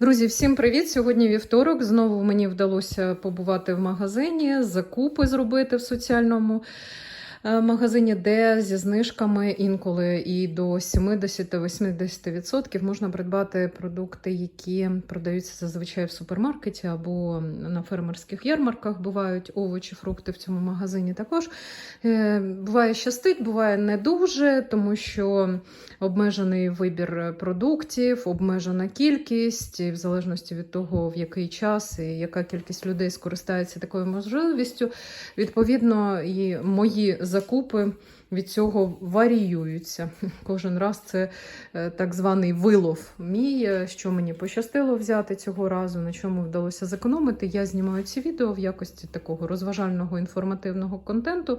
Друзі, всім привіт! Сьогодні вівторок. Знову мені вдалося побувати в магазині, закупи зробити в соціальному магазині, де зі знижками інколи і до 70-80% можна придбати продукти, які продаються зазвичай в супермаркеті або на фермерських ярмарках. Бувають овочі, фрукти в цьому магазині також. Е, Буває щастить, буває не дуже, тому що обмежений вибір продуктів, обмежена кількість, і в залежності від того, в який час і яка кількість людей скористається такою можливістю. Відповідно, і мої закупи від цього варіюються. Кожен раз це е, так званий вилов мій, е, що мені пощастило взяти цього разу, на чому вдалося зекономити. Я знімаю ці відео в якості такого розважального інформативного контенту.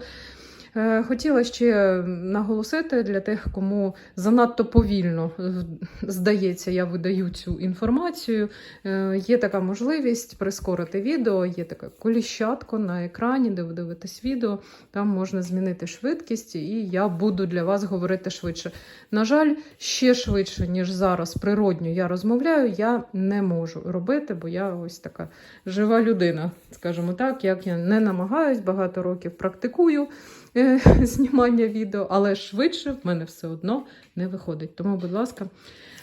Е, Хотіла ще наголосити для тих, кому занадто повільно е, здається, я видаю цю інформацію. Е, Є така можливість прискорити відео, є таке коліщатко на екрані, де ви дивитесь відео. Там можна змінити швидкість, і я буду для вас говорити швидше. На жаль, ще швидше, ніж зараз природньо я розмовляю, я не можу робити, бо я ось така жива людина, скажімо так, як я не намагаюсь, багато років практикую знімання відео, але швидше в мене все одно не виходить. Тому, будь ласка,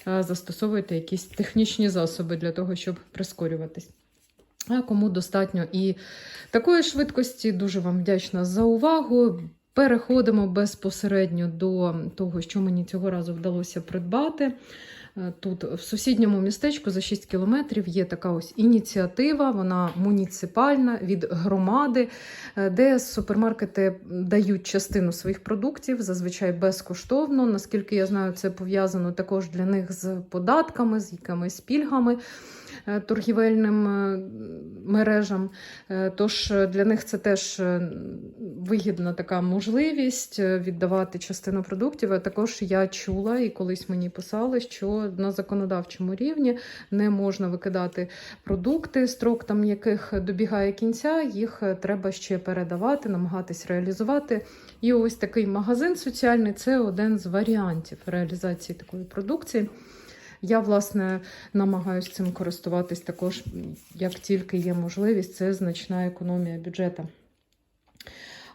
е, застосовуйте якісь технічні засоби для того, щоб прискорюватись. А кому достатньо і такої швидкості, дуже вам вдячна за увагу. Переходимо безпосередньо до того, що мені цього разу вдалося придбати. Е, Тут в сусідньому містечку за 6 кілометрів є така ось ініціатива, вона муніципальна від громади, е, де супермаркети дають частину своїх продуктів, зазвичай безкоштовно. Наскільки я знаю, це пов'язано також для них з податками, з якимись пільгами торгівельним е, мережам. Е, Тож е, для них це теж е, вигідна така можливість е, віддавати частину продуктів. А також я чула і колись мені писали, що на законодавчому рівні не можна викидати продукти, строк там яких добігає кінця, їх е, треба ще передавати, намагатись реалізувати. І ось такий магазин соціальний це один з варіантів реалізації такої продукції. Я, власне, намагаюся цим користуватись також, як тільки є можливість, це значна економія бюджету.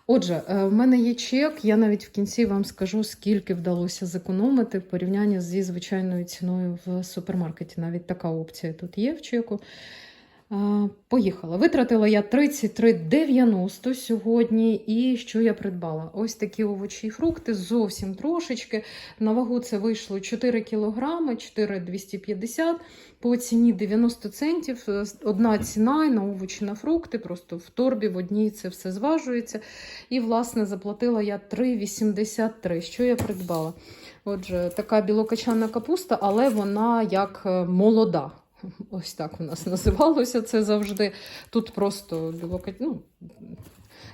Отже, е, в мене є чек, я навіть в кінці вам скажу, скільки вдалося зекономити в порівнянні зі звичайною ціною в супермаркеті. Навіть така опція тут є в чеку. Е, Поїхала. Витратила я 33,90 сьогодні. І що я придбала? Ось такі овочі і фрукти, зовсім трошечки. На вагу це вийшло 4 кілограми, 4,250 по ціні 90 центів. Е, Одна ціна і на овочі, на фрукти, просто в торбі в одній це все зважується. І, власне, заплатила я 3,83. Що я придбала? Отже, така білокачана капуста, але вона як е, молода. Ось так у нас називалося це завжди. Тут просто ну,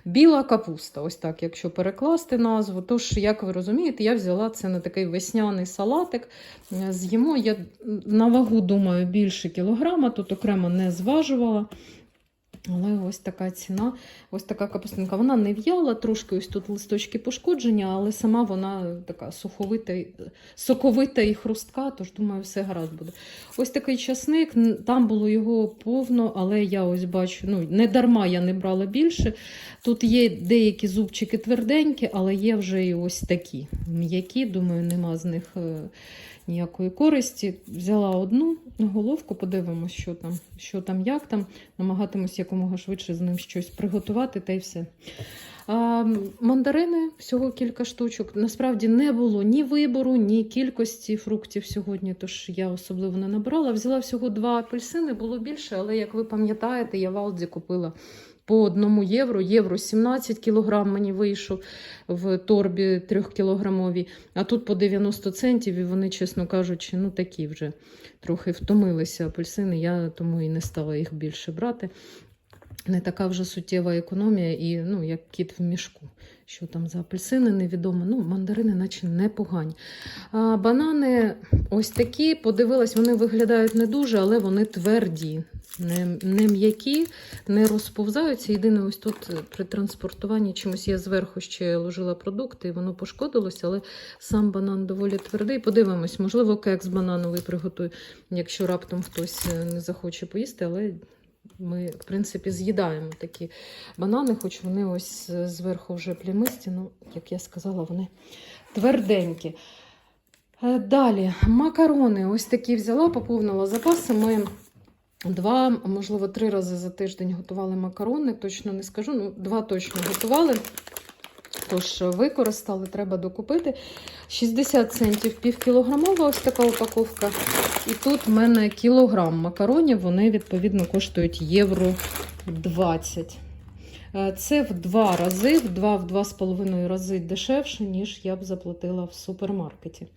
біла капуста, ось так, якщо перекласти назву. Тож, як ви розумієте, я взяла це на такий весняний салатик. З'їмо я на вагу, думаю, більше кілограма, тут окремо не зважувала. Але ось така ціна, ось така капустинка. Вона не в'яла, трошки ось тут листочки пошкодження, але сама вона така суховита, соковита і хрустка, тож думаю, все гаразд буде. Ось такий часник, там було його повно, але я ось бачу, ну не дарма я не брала більше. Тут є деякі зубчики тверденькі, але є вже і ось такі м'які. Думаю, нема з них е, ніякої користі. Взяла одну головку, подивимося, що там, що там, як там. Намагатимусь якомога швидше з ним щось приготувати, та й все. А, мандарини всього кілька штучок. Насправді не було ні вибору, ні кількості фруктів сьогодні, тож я особливо не набирала. Взяла всього два апельсини, було більше, але як ви пам'ятаєте, я в Алді купила по одному євро. Євро 17 кг мені вийшов в торбі трьохкілограмовій, а тут по 90 центів, і вони, чесно кажучи, ну такі вже трохи втомилися апельсини. Я тому і не стала їх більше брати. Не така вже суттєва економія, і ну, як кіт в мішку. Що там за апельсини, невідомо. Ну, мандарини, наче непогані. А банани ось такі, подивилась, вони виглядають не дуже, але вони тверді, не, не м'які, не розповзаються. Єдине, ось тут при транспортуванні чимось я зверху ще ложила продукти, і воно пошкодилося, але сам банан доволі твердий. Подивимось, можливо, кекс банановий приготую, якщо раптом хтось е, не захоче поїсти, але ми, в принципі, з'їдаємо такі банани, хоч вони ось е, зверху вже плямисті, ну, як я сказала, вони тверденькі. Е, Далі, макарони. Ось такі взяла, поповнила запаси. Ми два, можливо, три рази за тиждень готували макарони. Точно не скажу, ну, два точно готували. Тож використали, треба докупити. 60 центів півкілограмова ось така упаковка. І тут в мене кілограм макаронів, вони відповідно коштують євро 20. Е, Це в два рази, в два в два з половиною рази дешевше, ніж я б заплатила в супермаркеті.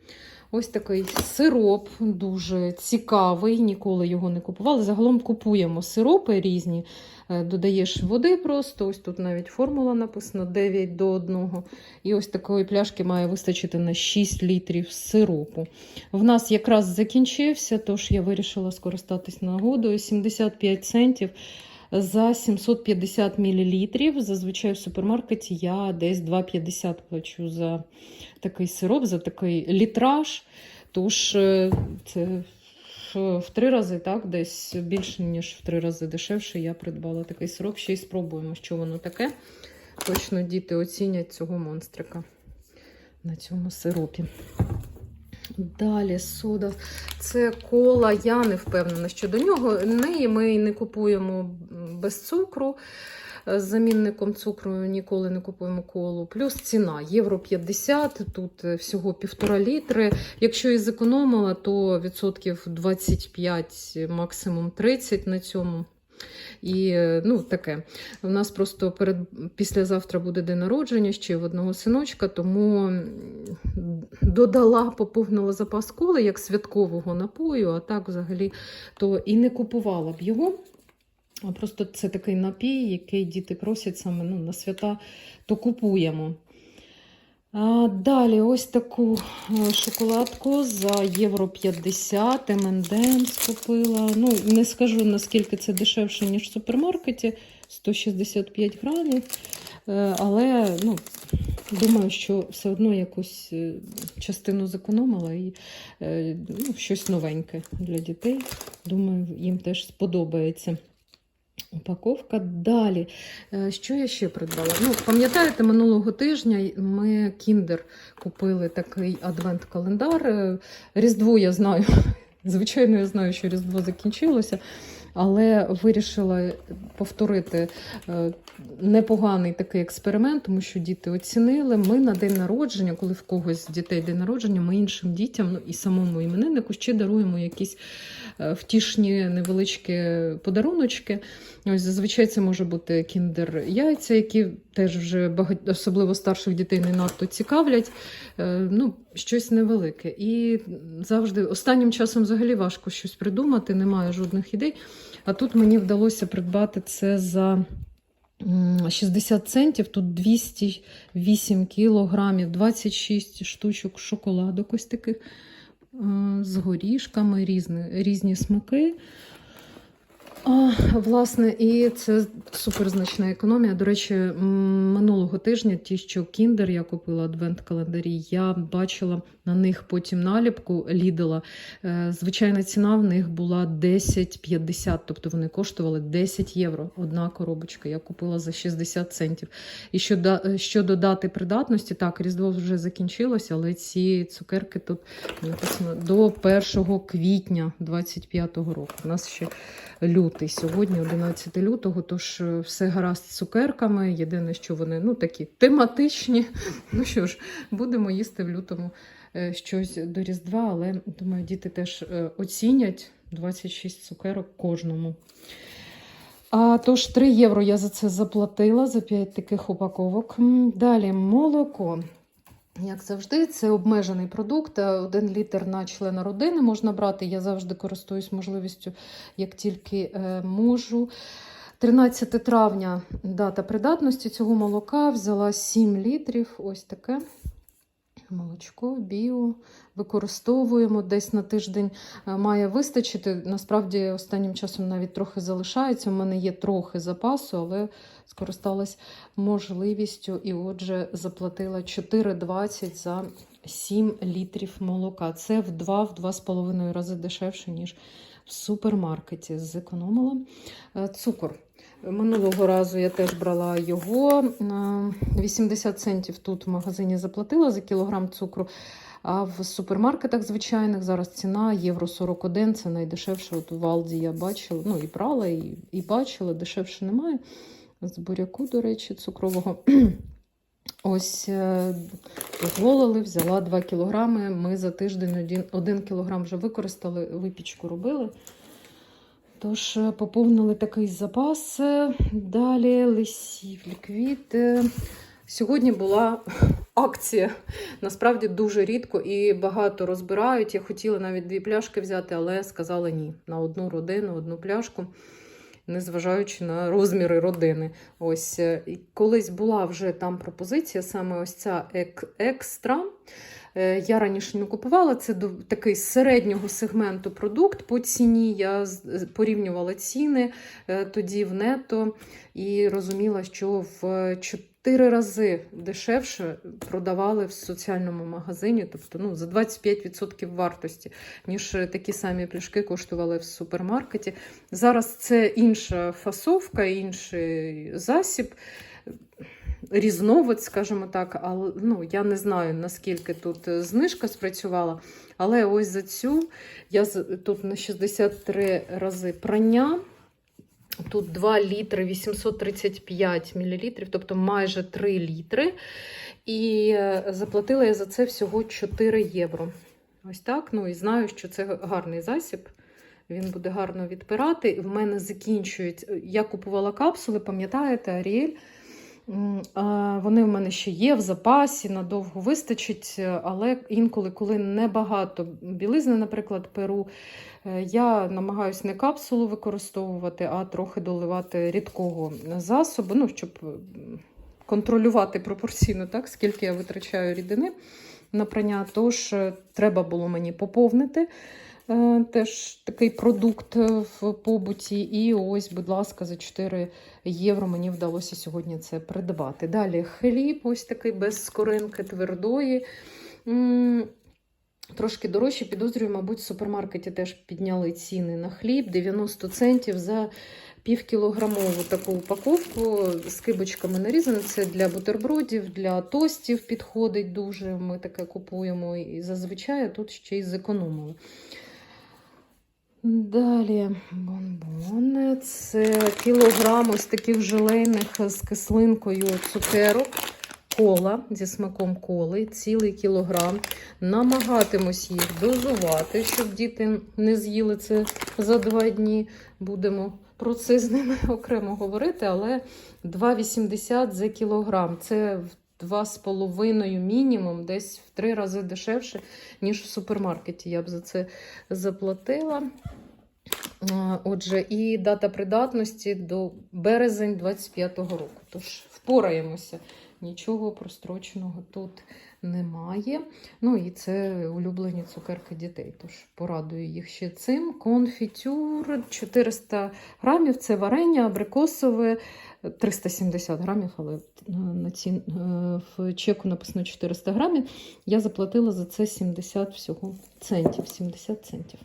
Ось такий сироп, дуже цікавий, ніколи його не купували. Загалом купуємо сиропи різні, додаєш води просто, ось тут навіть формула написана 9 до 1. І ось такої пляшки має вистачити на 6 літрів сиропу. В нас якраз закінчився, тож я вирішила скористатись нагодою. 75 центів за 750 мл. Зазвичай в супермаркеті я десь 2,50 плачу за такий сироп, за такий літраж. Тож е, це в- три рази, так, десь більше, ніж в три рази дешевше. Я придбала такий сироп. Ще й спробуємо, що воно таке. Точно діти оцінять цього монстрика на цьому сиропі. Далі сода. Це кола, я не впевнена щодо нього. Неї ми не купуємо без цукру. З замінником цукру ніколи не купуємо колу. Плюс ціна євро 50, тут е, всього півтора літри. Якщо і зекономила, то відсотків 25, максимум 30 на цьому. І е, ну, таке. У нас просто перед післязавтра буде день народження ще в одного синочка, тому додала, поповнила запас коли як святкового напою, а так взагалі то і не купувала б його. А просто це такий напій, який діти просять саме ну, на свята, то купуємо. А, далі ось таку е, шоколадку за євро 50 M&M's купила. Ну, не скажу, наскільки це дешевше, ніж в супермаркеті. 165 грамів. Е, Але ну, думаю, що все одно якусь е, частину зекономила і ну, щось новеньке для дітей. Думаю, їм теж сподобається. Упаковка. Далі. Е, Що я ще придбала? Ну, пам'ятаєте, минулого тижня ми Кіндер купили такий адвент-календар. Е, Різдво я знаю. Звичайно, я знаю, що Різдво закінчилося, але вирішила повторити е, непоганий такий експеримент, тому що діти оцінили. Ми на день народження, коли в когось з дітей день народження, ми іншим дітям ну, і самому імениннику ще даруємо якісь е, втішні невеличкі подаруночки. Ось зазвичай це може бути кіндер яйця, які теж вже багать... особливо старших дітей не надто цікавлять. Е, Ну, щось невелике. І завжди останнім часом взагалі важко щось придумати, немає жодних ідей. А тут мені вдалося придбати це за 60 центів. Тут 208 кілограмів, 26 штучок шоколадок ось таких е, з горішками, різні, різні смаки. А, власне, і це суперзначна економія. До речі, минулого тижня ті, що Кіндер я купила адвент-календарі, я бачила на них потім наліпку Лідела. Е, Звичайна ціна в них була 10,50, тобто вони коштували 10 євро. Одна коробочка. Я купила за 60 центів. І щодо, щодо дати придатності, так, Різдво вже закінчилося, але ці цукерки тут написано до 1 квітня 25-го року. У нас ще лютий сьогодні, 11 лютого, тож е, все гаразд з цукерками. Єдине, що вони ну, такі тематичні. Ну що ж, будемо їсти в лютому е, щось до Різдва, але думаю, діти теж е, оцінять 26 цукерок кожному. А, тож 3 євро я за це заплатила за 5 таких упаковок. Далі молоко. Як завжди, це обмежений продукт. е, Один літр на члена родини можна брати. Я завжди користуюсь можливістю, як тільки е, можу. 13 травня дата придатності цього молока. Взяла 7 літрів. Ось таке молочко, біо. Використовуємо десь на тиждень е, має вистачити. Насправді, останнім часом навіть трохи залишається. У мене є трохи запасу, але скористалась можливістю і отже заплатила 4,20 за 7 літрів молока. Це в 2-2,5 рази дешевше, ніж в супермаркеті. Зекономила Е, цукор. Минулого разу я теж брала його. е, 80 центів тут в магазині заплатила за кілограм цукру. А в супермаркетах звичайних зараз ціна євро 41, це найдешевше. От у Валді я бачила, ну і брала, і, і бачила, дешевше немає. З буряку, до речі, цукрового. Ось е, дозволили, взяла 2 кілограми. Ми за тиждень 1, 1 кілограм вже використали, випічку робили. Тож е, поповнили такий запас. Е, Далі лисів ліквід. Е, Сьогодні була акція. Насправді дуже рідко і багато розбирають. Я хотіла навіть дві пляшки взяти, але сказали ні. На одну родину, одну пляшку, незважаючи на розміри родини. Ось е, і колись була вже там пропозиція, саме ось ця ек- екстра. Е, Я раніше не купувала. Це до- такий середнього сегменту продукт по ціні. Я порівнювала ціни е, тоді в нето і розуміла, що в 4 рази дешевше продавали в соціальному магазині, тобто ну, за 25% вартості, ніж такі самі пляшки коштували в супермаркеті. Зараз це інша фасовка, інший засіб. Різновид, скажімо так, але ну, я не знаю, наскільки тут е, знижка спрацювала. Але ось за цю я тут на 63 рази прання. Тут 2 літри 835 мл, тобто майже 3 літри. І е, заплатила я за це всього 4 євро. Ось так. Ну і знаю, що це гарний засіб. Він буде гарно відпирати. В мене закінчують. Я купувала капсули, пам'ятаєте, Аріель. Вони в мене ще є в запасі, надовго вистачить, е, але інколи, коли небагато білизни, наприклад, перу, е, я намагаюся не капсулу використовувати, а трохи доливати рідкого засобу, ну, щоб контролювати пропорційно, так, скільки я витрачаю рідини на прання. Тож е, треба було мені поповнити. Е, Теж такий продукт е, в побуті. І ось, будь ласка, за 4 євро мені вдалося сьогодні це придбати. Далі хліб, ось такий без скоринки твердої. Трошки дорожче, підозрюю, мабуть, в супермаркеті теж підняли ціни на хліб 90 центів за півкілограмову таку упаковку з кибочками нарізано. Це для бутербродів, для тостів підходить дуже. Ми таке купуємо і зазвичай тут ще й зекономили. Далі бонбони. Це кілограм ось таких желейних з кислинкою цукерок. Кола зі смаком коли, цілий кілограм. Намагатимусь їх дозувати, щоб діти не з'їли це за два дні. Будемо про це з ними окремо говорити, але 2,80 за кілограм. Це 2,5 мінімум, десь в три рази дешевше, ніж в супермаркеті. Я б за це заплатила. Отже, і дата придатності до березень 25-го року. Тож впораємося. Нічого простроченого тут немає. Ну і це улюблені цукерки дітей. Тож порадую їх ще цим. Конфітюр 400 грамів. Це варення абрикосове 370 грамів, але на ці, е, в чеку написано 400 грамів. Я заплатила за це 70 всього центів. 70 центів.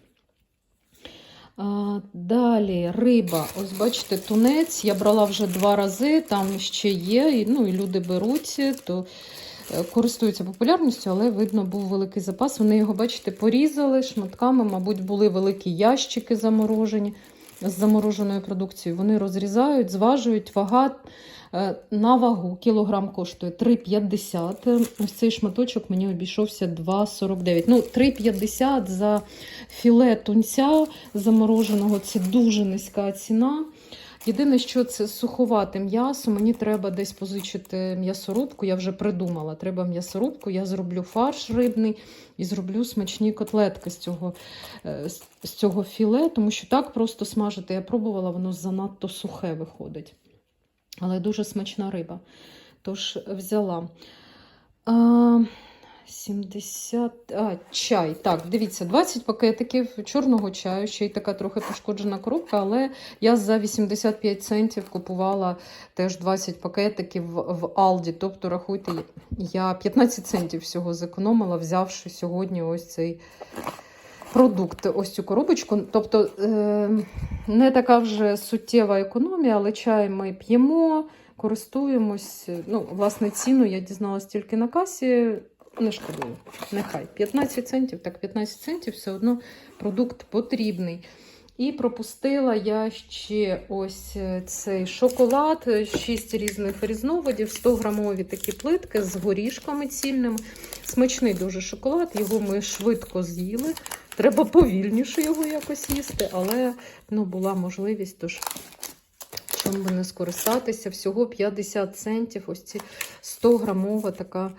Далі риба. Ось бачите, тунець. Я брала вже два рази, там ще є. Ну, і люди беруть, то е, користуються популярністю, але видно, був великий запас. Вони його, бачите, порізали шматками. Мабуть, були великі ящики заморожені з замороженою продукцією. Вони розрізають, зважують вага. е, На вагу кілограм коштує 3,50. Ось цей шматочок мені обійшовся 2,49. Ну, 3,50 за філе тунця замороженого це дуже низька ціна. Єдине, що це суховате м'ясо. Мені треба десь позичити м'ясорубку. Я вже придумала. Треба м'ясорубку. Я зроблю фарш рибний і зроблю смачні котлетки з цього, е, з- цього філе, тому що так просто смажити. Я пробувала, воно занадто сухе виходить. Але дуже смачна риба. Тож взяла. А, 70. А, чай. Так, дивіться, 20 пакетиків чорного чаю, ще й така трохи пошкоджена коробка, але я за 85 центів купувала теж 20 пакетиків в, Алді. Тобто, рахуйте, я 15 центів всього зекономила, взявши сьогодні ось цей продукт, ось цю коробочку. Тобто е, не така вже суттєва економія, але чай ми п'ємо, користуємось. Ну, власне, ціну я дізналась тільки на касі. Не шкодую. Нехай 15 центів, так 15 центів все одно продукт потрібний. І пропустила я ще ось е, цей шоколад, 6 різних різновидів, 100 грамові такі плитки з горішками цільними. Смачний дуже шоколад, його ми швидко з'їли. Треба повільніше його якось їсти, але ну, була можливість, тож чому би не скористатися. Всього 50 центів, ось ці 100 грамова така е,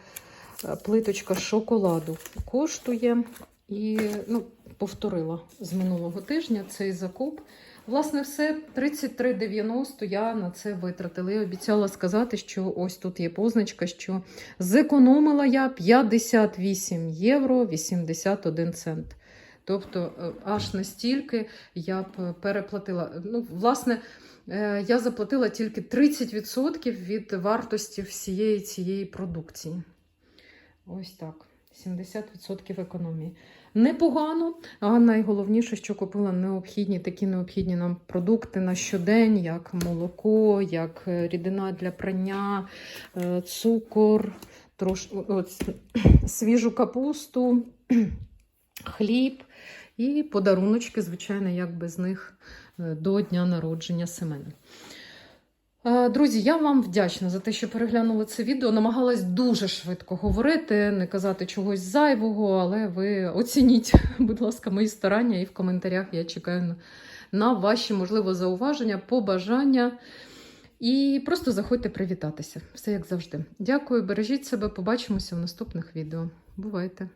плиточка шоколаду коштує. І ну, повторила з минулого тижня цей закуп. Власне, все 33,90 я на це витратила. Я обіцяла сказати, що ось тут є позначка, що зекономила я 58 євро 81 цент. Тобто, е, аж настільки я б переплатила. Ну, власне, е, я заплатила тільки 30% від вартості всієї цієї продукції. Ось так. 70% економії. Непогано, а найголовніше, що купила необхідні такі необхідні нам продукти на щодень, як молоко, як е, рідина для прання, е, цукор, трош... от, свіжу капусту, хліб і подаруночки, звичайно, як без них е, до дня народження Семена. Е, Друзі, я вам вдячна за те, що переглянули це відео. Намагалась дуже швидко говорити, не казати чогось зайвого, але ви оцініть, будь ласка, мої старання і в коментарях я чекаю на, ваші, можливо, зауваження, побажання. І просто заходьте привітатися. Все як завжди. Дякую, бережіть себе, побачимося в наступних відео. Бувайте!